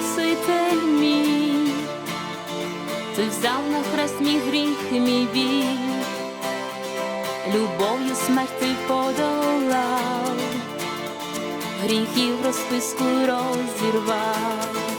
Спаситель мій, ти взяв на хрест мій гріх, мій біль, любов'ю смерть ти подолав, гріхів розписку розірвав.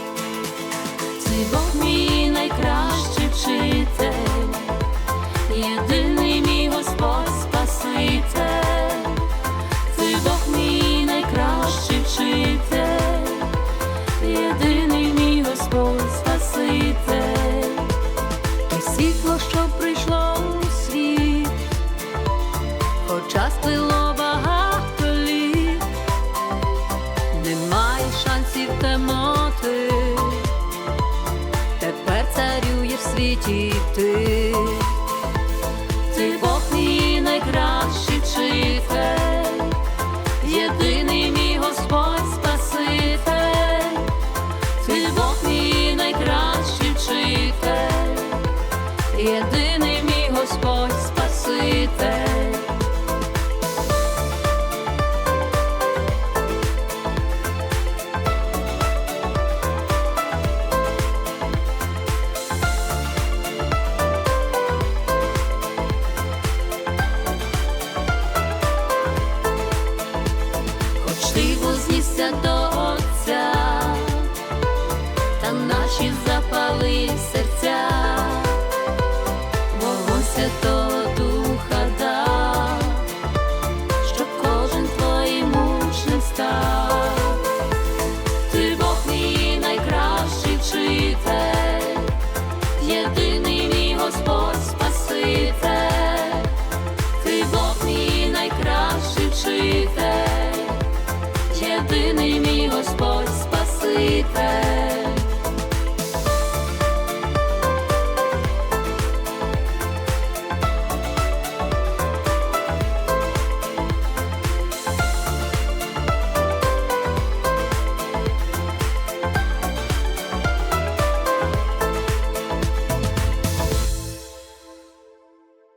Царюєш в світі ти, ти Бог мій найкращий вчитель, єдиний мій Господь Спаситель, ти Бог мій найкращий вчитель, єдиний ти вознісся до Отця, та наші запали серця. єдиний мій Господь Спаситель.